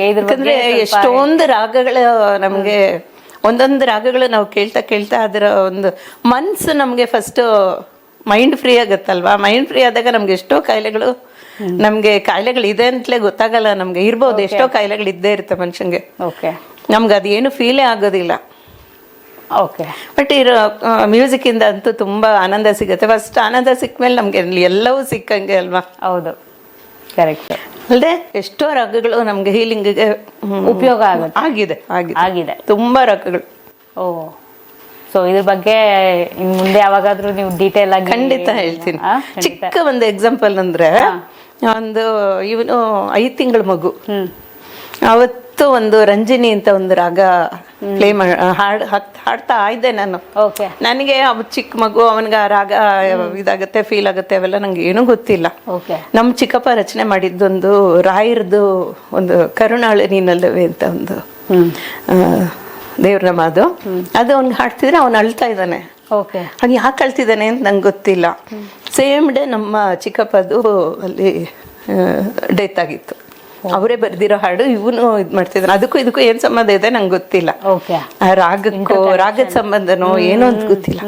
ಯಾಕಂದ್ರೆ ಎಷ್ಟೊಂದು ರಾಗಗಳ ನಮ್ಗೆ ಒಂದೊಂದು ರಾಗಗಳು ನಾವು ಕೇಳ್ತಾ ಕೇಳ್ತಾ ಅದರ ಒಂದು ಮನ್ಸು ನಮ್ಗೆ ಫಸ್ಟ್ ಮೈಂಡ್ ಫ್ರೀ ಆಗುತ್ತಲ್ವಾ? ಮೈಂಡ್ ಫ್ರೀ ಆದಾಗ ನಮ್ಗೆ ಎಷ್ಟೋ ಕಾಯಿಲೆಗಳು ನಮ್ಗೆ ಕಾಯಿಲೆಗಳು ಇದೆ ಅಂತಲೇ ಗೊತ್ತಾಗಲ್ಲ ನಮ್ಗೆ. ಇರ್ಬೋದು ಎಷ್ಟೋ ಕಾಯಿಲೆಗಳು ಇದ್ದೇ ಇರುತ್ತೆ ಮನುಷ್ಯಂಗೆ. ಓಕೆ ನಮ್ಗೆ ಅದೇನು ಫೀಲೇ ಆಗೋದಿಲ್ಲ. ಓಕೆ ಬಟ್ ಇರೋ ಮ್ಯೂಸಿಕ್ ಇಂದ ಅಂತೂ ತುಂಬಾ ಆನಂದ ಸಿಗುತ್ತೆ. ಫಸ್ಟ್ ಆನಂದ ಸಿಕ್ಮೇಲೆ ನಮ್ಗೆ ಎಲ್ಲವೂ ಸಿಕ್ಕಂಗೆ ಅಲ್ವಾ? ಹೌದು. ಕರೆಕ್ಟ್ ಅಲ್ಲದೆ ಎಷ್ಟೋ ರಾಗಗಳು ನಮ್ಗೆ ಹೀಲಿಂಗ್ ಉಪಯೋಗ ಆಗುತ್ತೆ. ಆಗಿದೆ ಆಗಿದೆ. ಆಗಿದೆ. ತುಂಬಾ ರಕಗಳು ಓ. ಸೊ ಇದ್ರ ಬಗ್ಗೆ ಇನ್ ಮುಂದೆ ಯಾವಾಗಾದ್ರೂ ನೀವು ಡೀಟೇಲ್ ಆಗಿ ಖಂಡಿತ ಹೇಳ್ತೀನಿ. ಚಿಕ್ಕ ಒಂದು ಎಕ್ಸಾಂಪಲ್ ಅಂದ್ರೆ ಒಂದು ಇವನು ಐದು ತಿಂಗಳ ಮಗು. ಅವತ್ತು ಒಂದು ರಂಜಿನಿ ಅಂತ ಒಂದು ರಾಗ ಪ್ಲೇ ಹಾಡ್ ಹಾಡ್- ಹಾಡ್ತಾ ಇದ್ದೆ ನಾನು. ಓಕೆ ನನಗೆ ಅವ್ ಚಿಕ್ಕ ಮಗು ಅವನಿಗೆ ಆ ರಾಗ ಇದಾಗತ್ತೆ ಫೀಲ್ ಆಗುತ್ತೆ ಅವೆಲ್ಲ ನಂಗೆ ಏನೂ ಗೊತ್ತಿಲ್ಲ. ಓಕೆ ನಮ್ಮ ಚಿಕ್ಕಪ್ಪ ರಚನೆ ಮಾಡಿದ್ದೊಂದು ರಾಯರ್ದು ಒಂದು ಕರುಣಾಳು ನೀನಲ್ಲವೇ ಅಂತ ಒಂದು ದೇವ್ರಮ್ಮ ದೇವ್ರ ಅದು ಅದು ಅವ್ನಿಗೆ ಹಾಡ್ತಿದ್ರೆ ಅವ್ನು ಅಳ್ತಾ ಇದ್ದಾನೆ. ಓಕೆ ಅವ್ನು ಯಾಕೆ ಅಳ್ತಿದ್ದಾನೆ ಅಂತ ನಂಗೆ ಗೊತ್ತಿಲ್ಲ. ಸೇಮ್ ಡೇ ನಮ್ಮ ಚಿಕ್ಕಪ್ಪದು ಅಲ್ಲಿ ಡೆತ್ ಆಗಿತ್ತು. ಅವರೇ ಬರ್ದಿರೋ ಹಾಡು ಇವನು ಇದು ಮಾಡ್ತಿದ್ರು ಅದಕ್ಕೂ ಇದಕ್ಕೂ ಏನ್ ಸಂಬಂಧ ಇದೆ ನಂಗೆ ಗೊತ್ತಿಲ್ಲ. ರಾಗಕ್ಕೋ ರಾಗದ ಸಂಬಂಧನೋ ಏನೋ ಅಂತ ಗೊತ್ತಿಲ್ಲ.